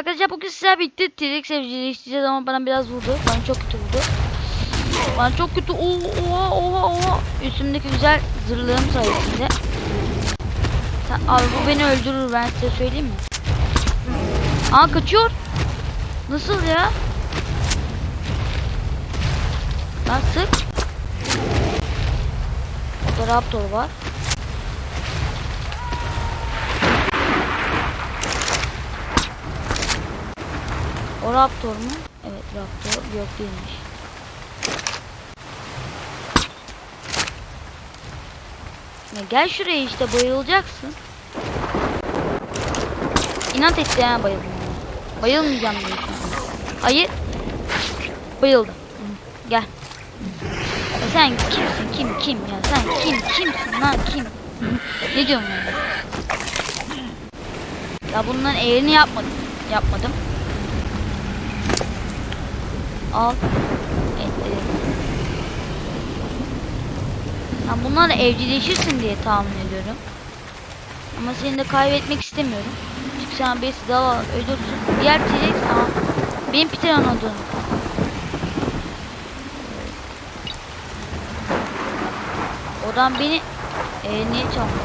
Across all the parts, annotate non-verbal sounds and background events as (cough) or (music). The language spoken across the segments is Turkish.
arkadaşlar bugün sizler bitti. T-Rex evcilleştireceğiz ama bana biraz vurdu. Bana çok kötü vurdu. Bana çok kötü. Oo, Oha oha oha. Üstümdeki güzel zırhlığım sayesinde. Sen, abi bu beni öldürür ben size söyleyeyim mi? Aa kaçıyor. Nasıl ya? Lan sık. Orada Raptor var. O Raptor mu? Evet Raptor. Yok değilmiş. Ya gel şuraya işte bayılacaksın. İnat etti ha bayıldım. Bayılmayacağım an. Hayır. Bayıldım. Gel. Ya sen kimsin? Kim kim ya? Sen kim? Kimsin lan kim? ne diyorsun ya? Ya bunların eğrini yapmadım. Yapmadım. Al. Ben bunlarla evcilleşirsin diye tahmin ediyorum. Ama seni de kaybetmek istemiyorum. Çünkü sen birisi daha ölürsün. Diğer T-Rex tamam. Benim Pteranodon. Oradan beni e, niye çaldın?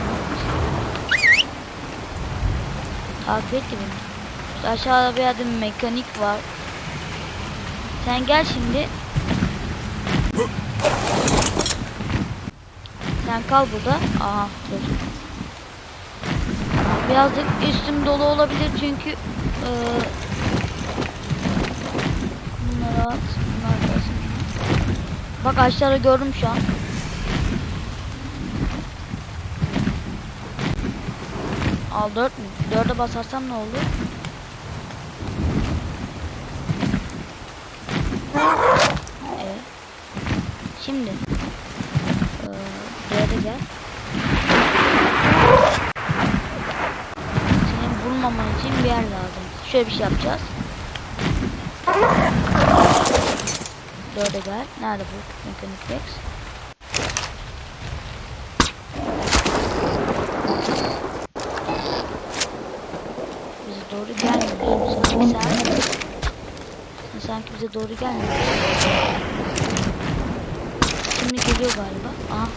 Takip etti beni. Aşağıda bir bir mekanik var. Sen gel şimdi. Sen kal burada. Aha dur. Birazcık üstüm dolu olabilir çünkü e, bunları at. Bunlar kalsın. Bak aşağıda gördüm şu an. Al 4 mü? 4'e basarsam ne olur? Evet. Şimdi eee D'de gel. Senin vurmaman için bir yer lazım. Şöyle bir şey yapacağız. Dörde gel. Nerede bu mekanik Rex? Bize doğru gelmiyorsun sanki sen. Sen sanki bize doğru gelmiyorsun. Şimdi geliyor galiba. Aha.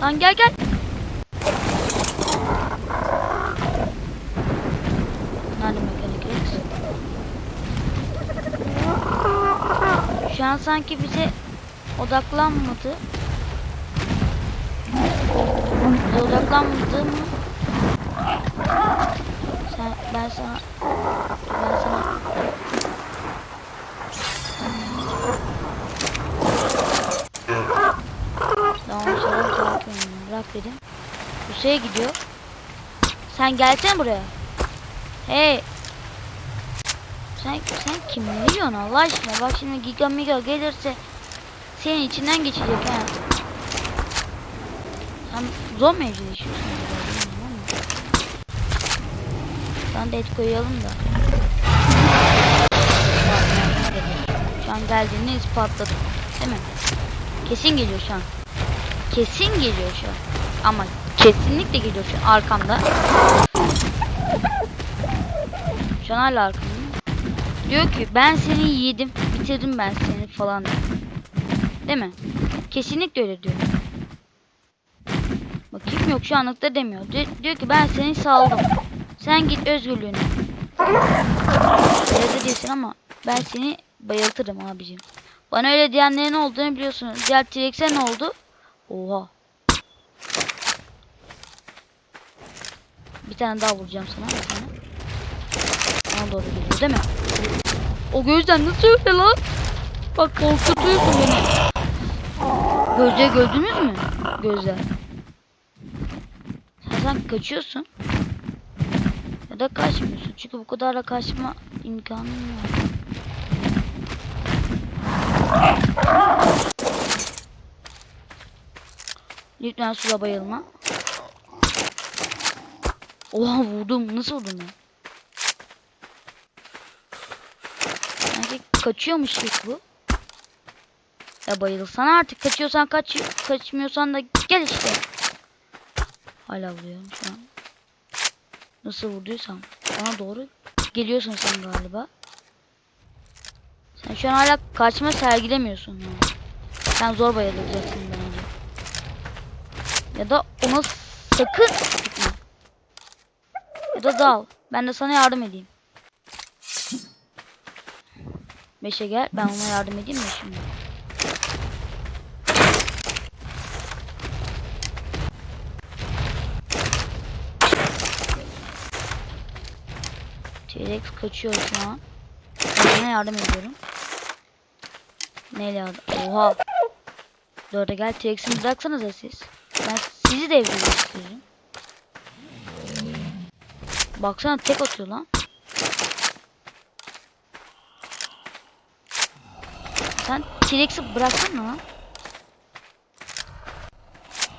Lan gel gel. Nerede mekanik Rex? Şu an sanki bize odaklanmadı. Bize odaklanmadı mı? Sen, ben sana Tamam şöyle sakin bırak dedim. Bu şeye gidiyor. Sen gelsene buraya. Hey. Sen sen kim ne Allah aşkına? Bak şimdi Giga Miga gelirse senin içinden geçecek ha. Sen zor mu bilmiyorum ama. Sana da et koyalım da. Şu an geldiğini ispatladım. Değil mi? Kesin geliyor şu an. Kesin geliyor şu an. Ama kesinlikle geliyor şu arkamda. Şu an hala arkamda. Diyor ki ben seni yedim, bitirdim ben seni falan. Değil mi? Kesinlikle öyle diyor. Bakayım yok şu anlıkta demiyor. Di- diyor ki ben seni saldım. Sen git özgürlüğüne. Öyle de değilsin ama ben seni bayıltırım abicim. Bana öyle diyenlerin olduğunu biliyorsunuz. Diğer T-Rex'e ne oldu? Oha. Bir tane daha vuracağım sana. Bir tane. Doğru geliyor değil mi? O gözden nasıl öyle lan? Bak korkutuyorsun beni. Gözde gördünüz mü? Gözler. Sen, sen kaçıyorsun. Ya da kaçmıyorsun. Çünkü bu kadar da kaçma imkanın yok. Lütfen suda bayılma. Oha vurdum. Nasıl vurdum ben? Sanki kaçıyormuş gibi bu. Ya bayılsana artık. Kaçıyorsan kaç, kaçmıyorsan da gel işte. Hala vuruyorum şu an. Nasıl vurduysam. Bana doğru geliyorsun sen galiba. Sen şu an hala kaçma sergilemiyorsun yani. Sen zor bayılacaksın bence. Ya da ona sakın gitme. Ya da dal. Ben de sana yardım edeyim. Beşe gel. Ben ona yardım edeyim mi şimdi? T-Rex kaçıyor şu an. Ona yardım ediyorum. Neyle yardım? Oha. Dörde gel T-Rex'ini bıraksanıza siz. Ben sizi de istiyorum. Baksana tek atıyor lan. Sen T-Rex'i bıraksana lan.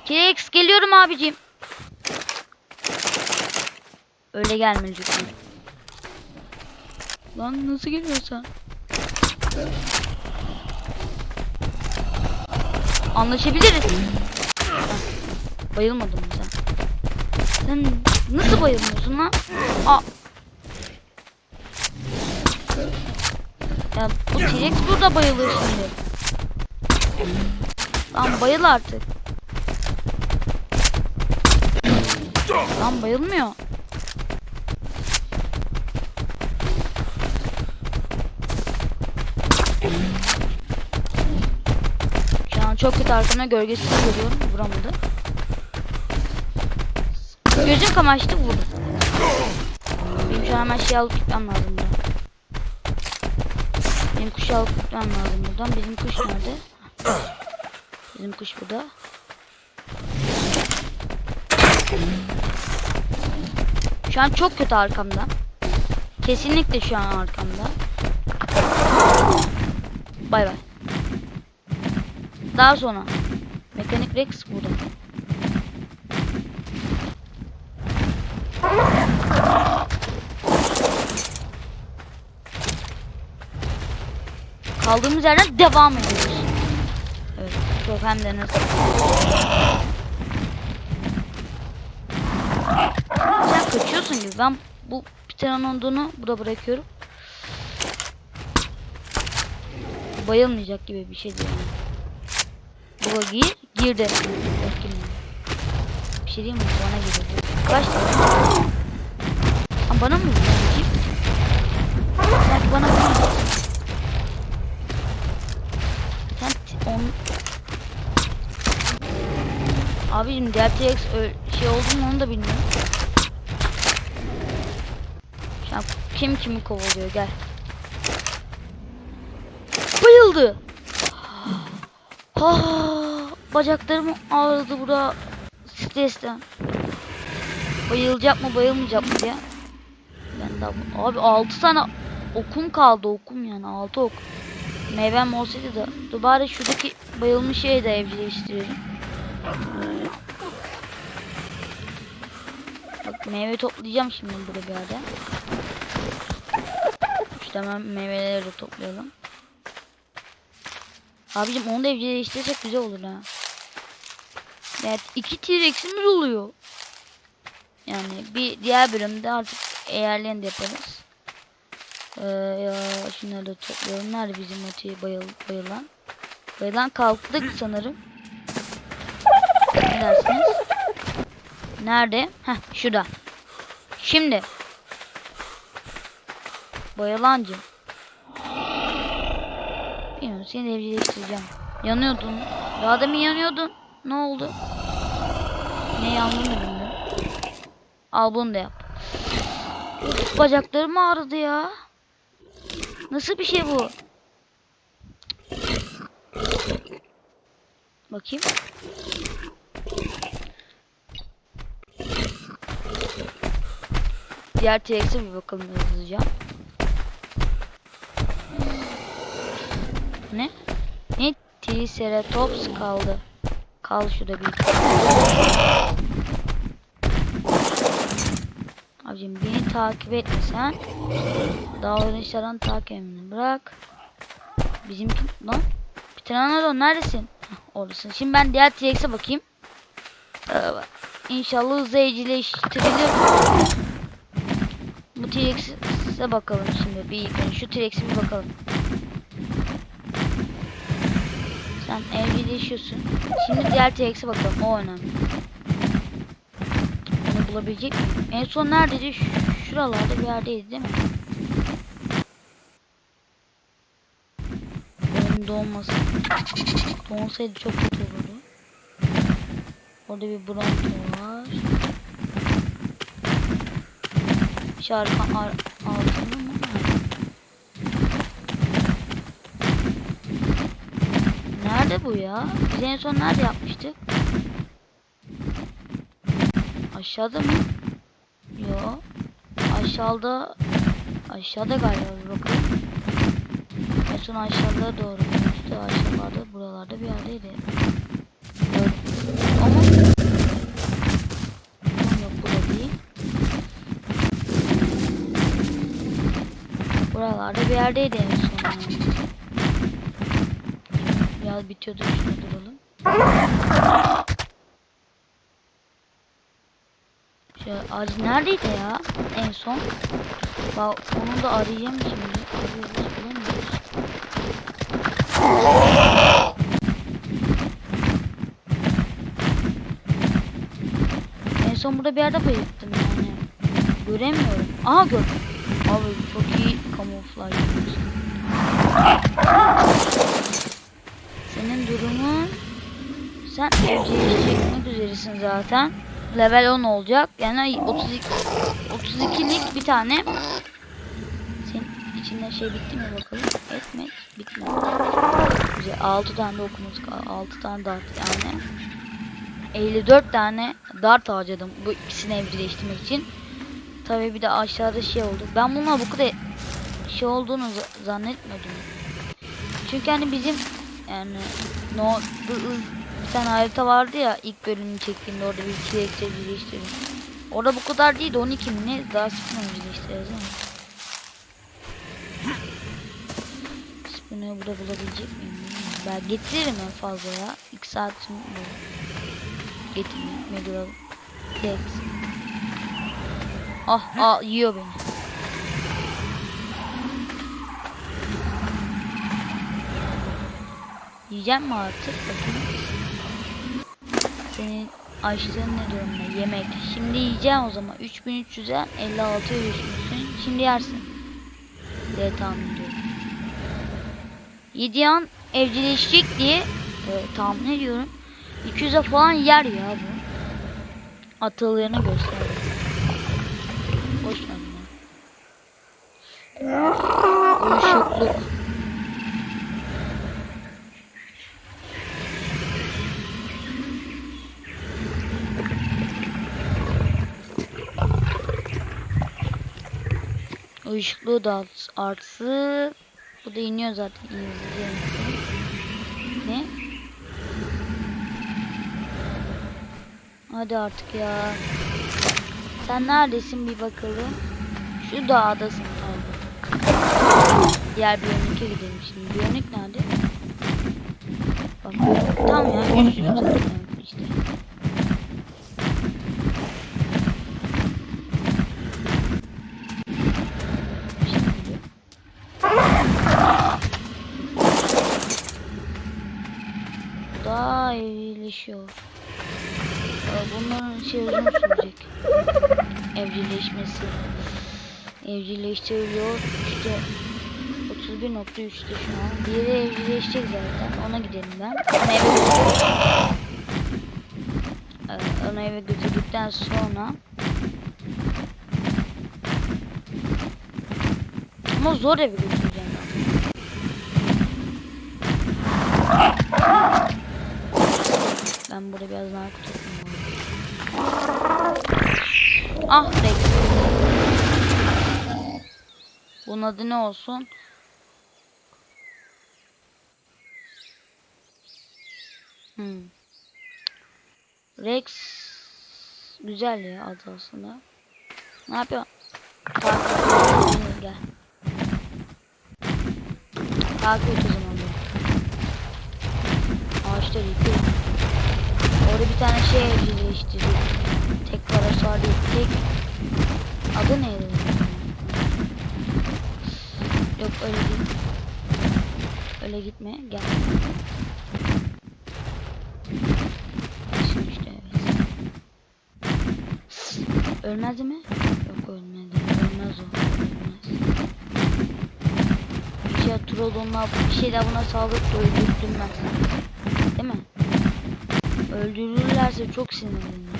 T-Rex geliyorum abicim. Öyle gelme. Lan nasıl geliyorsun? Anlaşabiliriz. Mı sen? Sen nasıl bayılmıyorsun lan? Aa. Ya bu T-Rex burada bayılır şimdi. Lan bayıl artık. Lan bayılmıyor. Şu an çok kötü arkamda gölgesini görüyorum. Vuramadı. Gözüm kamaştı vurdu. Benim şu hemen şey alıp gitmem lazım buradan. Benim kuşu alıp gitmem lazım buradan. Bizim kuş nerede? Bizim kuş burada. Şu an çok kötü arkamda. Kesinlikle şu an arkamda. Bay bay. Daha sonra Mekanik Rex burada. Kaldığımız yerden devam ediyoruz. Evet, çok hem de. Sen kaçıyorsun gibi. Ben bu Pteranodon'u burada bırakıyorum. Bayılmayacak gibi bir şey değil. yani. Baba gir, girdi. Bir şey diyeyim mi? Bana girdi. Kaç? Ha, bana mı vurdu? Sanki bana vurdu. Sen on... Abicim ö- şey oldu mu onu da bilmiyorum. Şu kim kimi kovalıyor gel. Bayıldı. Ha, bacaklarım ağrıdı bura stresten. Bayılacak mı bayılmayacak mı diye. Ben de abi 6 tane okum kaldı okum yani 6 ok. Meyvem olsaydı da. Dur bari şuradaki bayılmış şeyi de evcilleştirelim. Bak meyve toplayacağım şimdi burada bir yerde. İşte hemen meyveleri de toplayalım. Abicim onu da evcilleştirsek güzel olur ha. Evet iki T-Rex'imiz oluyor. Yani bir diğer bölümde artık eğerlerini de yaparız. Ee, ya şunları da toplayalım. Nerede bizim Atiye bayıl, bayılan? Bayılan kalktık sanırım. Ne dersiniz? Nerede? Heh şurada. Şimdi. Bayılancım. Bilmiyorum seni evcilleştireceğim. Yanıyordun. Daha demin yanıyordun. Ne oldu? Ne yandığını da. Al bunu da yap. Of, bacaklarım ağrıdı ya. Nasıl bir şey bu? Bakayım. Diğer T-Rex'e bir bakalım hızlıca. Ne? Ne? Triceratops kaldı. Kal şurada bir. Abicim beni takip etmesen davranışlardan takibini bırak. Bizimki lan Pteranodon neredesin? Oradasın. Şimdi ben diğer T-Rex'e bakayım. Ee, inşallah hızlı evcilleştirilir. T-Rex'e bakalım şimdi. Bir önce şu T-Rex'e bir bakalım. Sen evcilleşiyorsun. Şimdi diğer T-Rex'e bakalım. O önemli. Bulabilecek? En son neredeydi? Ş- Şuralarda bir yerdeydi değil mi? Oyun donmasın. Donsaydı çok kötü olurdu. Orada bir Bronto var. Şarkı ar altında mı? Nerede bu ya? Biz en son nerede yapmıştık? Aşağıda mı? Yo. Aşağıda aşağıda galiba bakalım. En son aşağılara doğru gitti. Aşağılarda buralarda bir yerdeydi. Gördüm. Ama yok bu da değil. Buralarda bir yerdeydi en son. Biraz bitiyordu şurada duralım. Şöyle ağacı neredeydi ya en son? Bak onu da arayayım şimdi. Arıyoruz bulamıyoruz. En son burada bir yerde bayılttım yani. Göremiyorum. Aha gördüm. Abi çok iyi kamuflaj. Senin durumun sen evcilleşecek çekmek üzeresin zaten. Level 10 olacak. Yani 32 32'lik bir tane. Senin içinde şey bitti mi bakalım? Etmek bitmedi. Güzel. 6 tane de okumuz kaldı. 6 tane dart yani. 54 tane dart harcadım bu ikisini evcilleştirmek için. Tabii bir de aşağıda şey oldu. Ben bununla bu kadar şey olduğunu za- zannetmiyordum. Çünkü hani bizim yani no bir tane harita vardı ya ilk bölümünü çektiğimde orada bir iki ekse evcilleştirdim. Orada bu kadar değil de 12 mi ne daha spin evcilleştireceğiz değil mi? Spin'i burada bulabilecek miyim. Ben getiririm en fazla ya. 2 saatim bu. Getirmeyeyim. Medura. Dex. Ah, ah yiyor beni. Yiyeceğim mi artık? Bakayım. Senin açlığın ne durumda? Yemek. Şimdi yiyeceğim o zaman. 3300'e 56'ya düşmüşsün. Şimdi yersin. diye tahmin ediyorum. Yediği an evcilleşecek diye e, tahmin ediyorum. 200'e falan yer ya bu. Atılığını gösterdi. Boş ver. Uyuşukluk. Uyuşukluğu da art- artsı. Bu da iniyor zaten. İngilizce Ne? Hadi artık ya. Sen neredesin bir bakalım. Şu dağdasın tamam. Diğer biyonik'e gidelim şimdi. Biyonik nerede? Bak tam ya uzun sürecek. Evcilleşmesi. Evcilleştiriliyor. İşte 31.3'te şu an. Diğeri evcilleşecek zaten. Ona gidelim ben. Onu eve onu eve götürdükten sonra ama zor eve götüreceğim ben. Ben burada biraz narko toplayayım. Ah Rex. Bunun adı ne olsun? Hmm. Rex güzel ya adı aslında. Ne yapıyor? Gel. Takip o zaman. Ağaçları yıkıyor. Orada bir tane şey evcilleştirdik. Değil. Tek adı neydi? Yok öyle değil. Öyle gitme. Gel. Şimdi işte evet. Ölmez mi? Yok ölmedi. Ölmez o. Ölmez. Bir şey Trollon'la bir şeyler buna saldırıp da öldürtmez. Değil mi? Öldürürlerse çok sinirlenirim.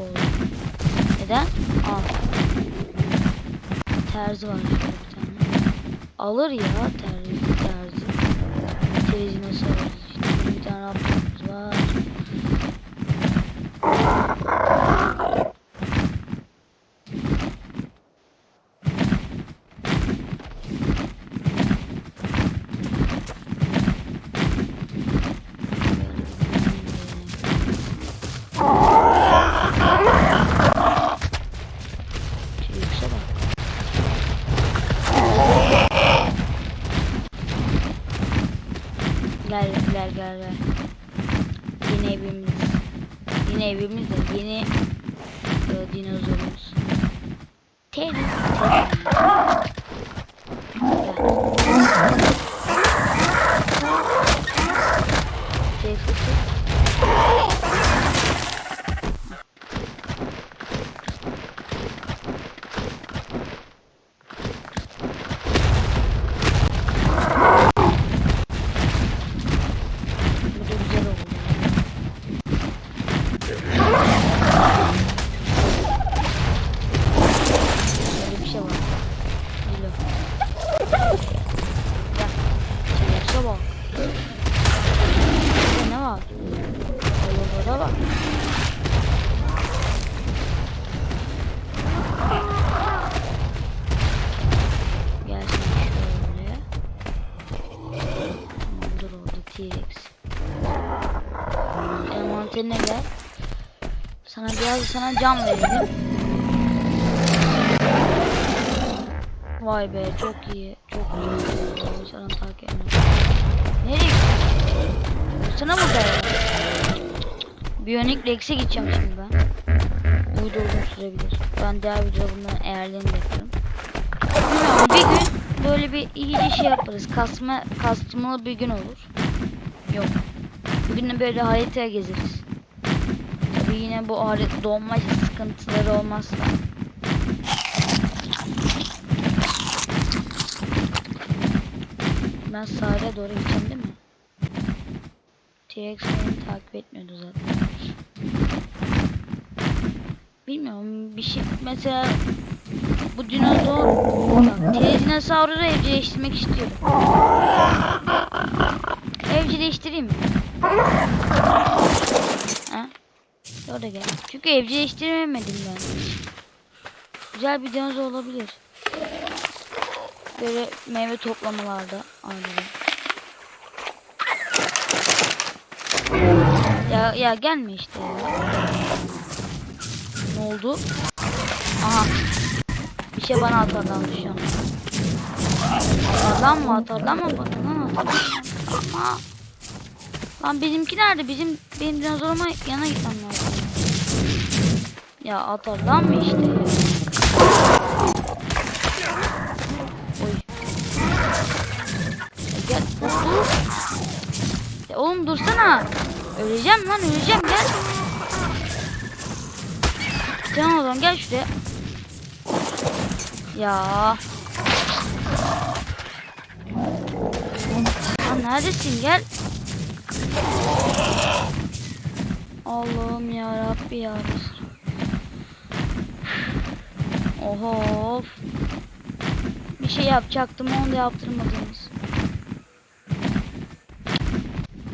Bu. Neden? Al. Terzi var. Alır ya terzi terzi. Terzi nasıl alır? Bir tane var. Gel gel gel. Yeni evimiz. Yeni evimiz de yeni e, dinozorumuz. Teddy. Sana cam verelim. Vay be çok iyi. Çok iyi. Sana takip. Nereye gidiyorsun? Sana burada ya. Bionic Rex'e gideceğim şimdi ben. Bu video uzun sürebilir. Ben diğer videoda bunların da yaparım. Bir gün böyle bir iyice şey yaparız. Kasma, kastımlı bir gün olur. Yok. Bugün de böyle haritaya gezeriz. Tabii yine bu harita donma sıkıntıları olmazsa. Ben sahile doğru gideceğim değil mi? T-Rex beni takip etmiyordu zaten. Bilmiyorum bir şey mesela bu dinozor bak Tiranosaurus'u evcilleştirmek istiyorum. Evcilleştireyim mi? Orada gel. Çünkü evcilleştiremedim ben. Güzel bir dinozor olabilir. Böyle meyve toplamalarda ayrıca. Ya ya gelme işte. Ne oldu? Aha. Bir şey bana atarlandı şu an. Atarlanma atarlanma bana lan atarlanma. Lan bizimki nerede? Bizim benim dinozoruma yana gitmem lazım. Ya atarlanma işte ya. Oy. Ya gel dur. Ya oğlum dursana. Öleceğim lan öleceğim gel. Tamam o zaman gel şuraya. Ya. Lan neredesin gel. Allah'ım ya Rabbi ya. Oho. Bir şey yapacaktım onu da yaptırmadınız.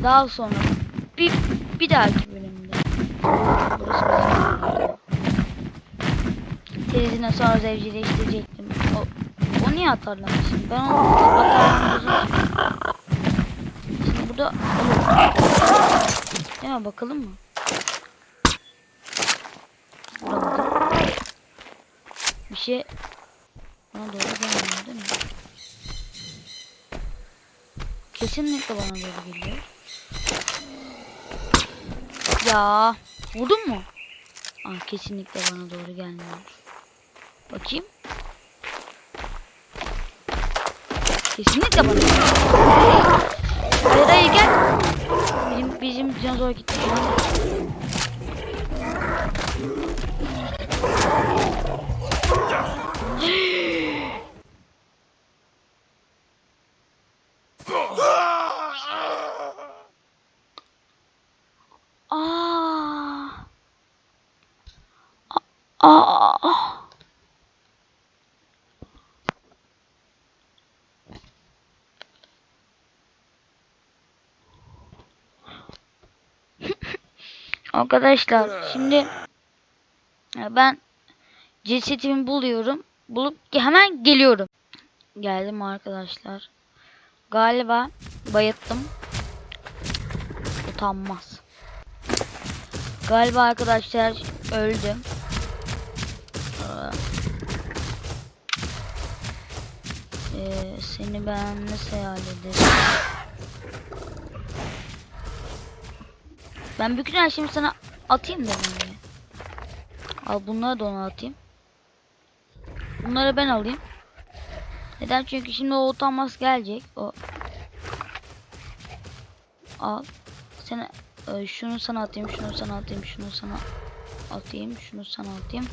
Daha sonra bir bir dahaki bölümde. Terizine sonra evcilleştirecektim. O, o niye atarlamışım? Ben onu atarlamışım. Şimdi burada Hemen bakalım mı? Burada. Bir şey bana doğru gelmiyor değil mi? Kesinlikle bana doğru geliyor. Ya vurdun mu? Aa, kesinlikle bana doğru gelmiyor. Bakayım. Kesinlikle bana. Hayır hayır gel. Bizim, bizim dinozor gitti şu an. Aa. Aa. Arkadaşlar şimdi ya ben cesetimi buluyorum. Bulup hemen geliyorum. Geldim arkadaşlar. Galiba bayıttım. Utanmaz. Galiba arkadaşlar öldüm. Ee, seni ben nasıl hallederim? Ben bütün her şeyimi sana atayım da ben. Al bunları da ona atayım. Bunları ben alayım. Neden? Çünkü şimdi o utanmaz gelecek. O Al. Sen e, şunu sana atayım, şunu sana atayım, şunu sana atayım, şunu sana atayım.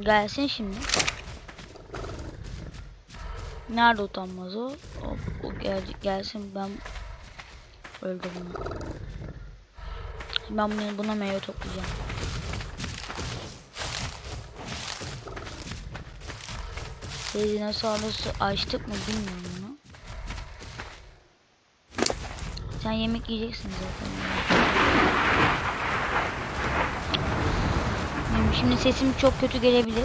Gelsin şimdi. Nerede utanmaz o? O, o gel, gelsin ben onu. Şimdi ben bunu, buna meyve toplayacağım. Rezine sonrası açtık mı bilmiyorum onu. Sen yemek yiyeceksin zaten. Benim şimdi sesim çok kötü gelebilir. Hmm.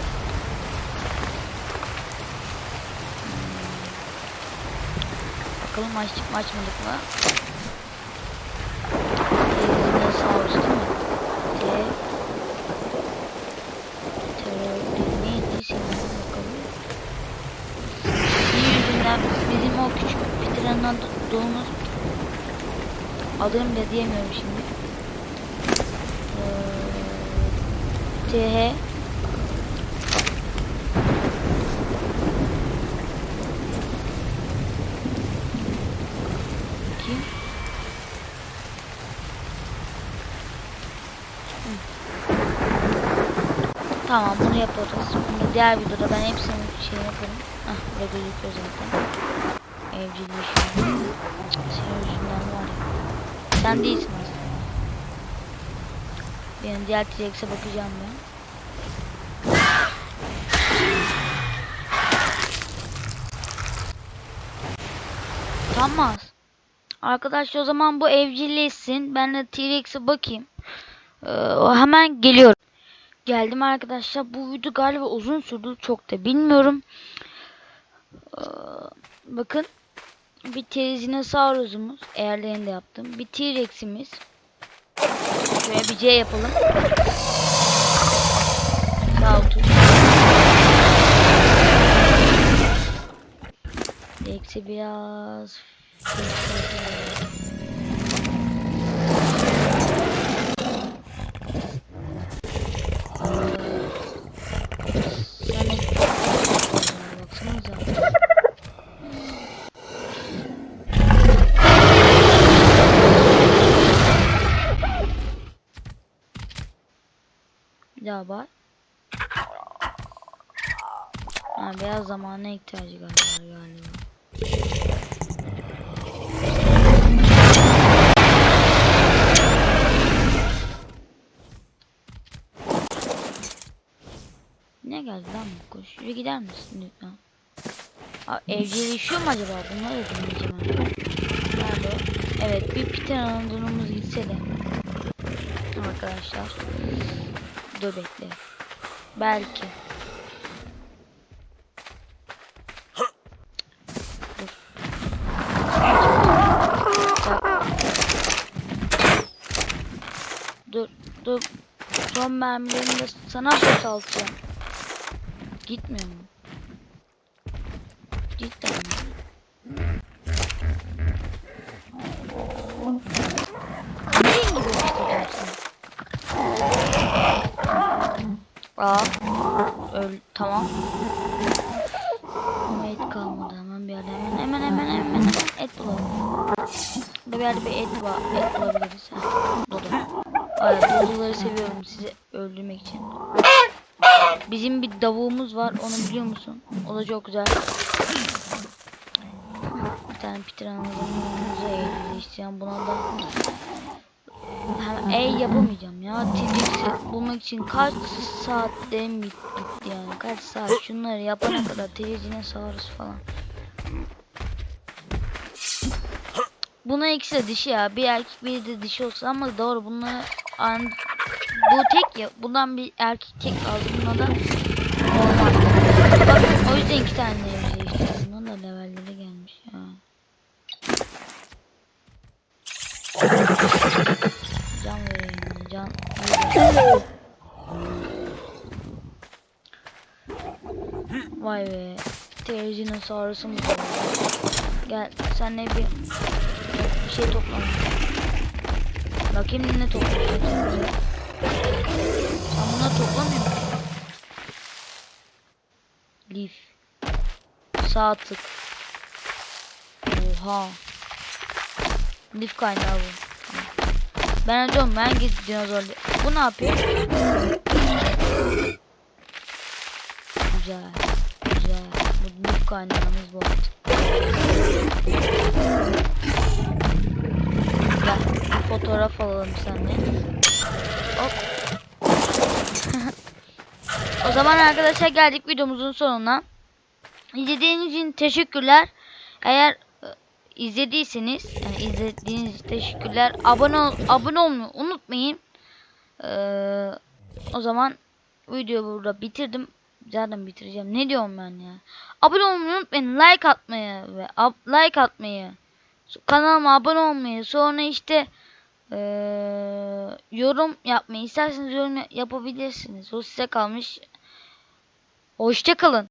Bakalım açtık mı açmadık mı? Elimizde sağ olsun değil mi? T Terör neydi senin bakalım. Senin yüzünden bizim o küçük bitirenler doğumuz adını bile diyemiyorum şimdi. Ee, TH. Tamam bunu yaparız. Bunu diğer videoda ben hepsini şey yaparım. Ah burada gözüküyor zaten. Evcilleşiyor. Senin yüzünden. Sen değilsin aslında. Benim diğer T-Rex'e bakacağım ben. Tamam. Arkadaşlar o zaman bu evcilleşsin. Ben de T-Rex'e bakayım. Ee, hemen geliyorum. Geldim arkadaşlar. Bu video galiba uzun sürdü. Çok da bilmiyorum. Ee, bakın. Bir Terizinosaurus'umuz. Eğerlerini de yaptım. Bir T-Rex'imiz. Şöyle bir C yapalım. Sağ. Eksi biraz. Yani baksanıza. Bir daha var. Ha, biraz zamana ihtiyacı galiba galiba. Ne geldi lan bu kuş? Yürü gider misin lütfen? Aa, evcilleşiyor mu acaba? Bunları da dinleyeceğim? Evet bir piten anadolumuz gitse de. Arkadaşlar. Dur bekle. Belki. Dur. Dur. Son mermilerimi de sana boşaltacağım. Gitmiyor mu? Cidden mi? Nereye gidiyor işte Aa, öl tamam. Ama et kalmadı hemen bir yerden hemen bulalım. Burada bir yerde bir et var. Et bulabiliriz. Dodo. Evet, dodoları seviyorum sizi öldürmek için. Bizim bir davuğumuz var. Onu biliyor musun? O da çok güzel. Bir tane Peter anadolu'muza eğlenceli Buna da hem E yapamayacağım ya. T-Rex'i bulmak için kaç saatlerim bit- bitti yani. Kaç saat şunları yapana kadar T-Rex'ine sağırız falan. Buna ikisi de dişi ya. Bir erkek bir de dişi olsa ama doğru bunları an bu tek ya. Bundan bir erkek tek aldı. Buna da normal. Bak o yüzden iki tane evcil işte. Bunun da levelleri gelmiş ya. Can vereyim. Can vereyim. Vay be. Terijinosaurus'u mu? Gel senle bir bir şey topla. Bakayım ne topluyorsun sen bunları toplamıyor musun? Leaf. Sağ tık. Oha. Leaf kaynağı bu. Ben ödüyorum ben git dinozor. Bu ne yapıyor? Güzel. Leaf kaynağımız bu. Bir fotoğraf alalım seninle. Hop. (laughs) o zaman arkadaşlar geldik videomuzun sonuna. İzlediğiniz için teşekkürler. Eğer e, izlediyseniz yani izlediğiniz için teşekkürler. Abone ol, abone olmayı unutmayın. Ee, o zaman videoyu burada bitirdim. Zaten bitireceğim. Ne diyorum ben ya? Abone olmayı unutmayın. Like atmayı ve ab- like atmayı. Kanalıma abone olmayı. Sonra işte ee, yorum yapmayı. isterseniz yorum yapabilirsiniz. O size kalmış. Hoşça kalın.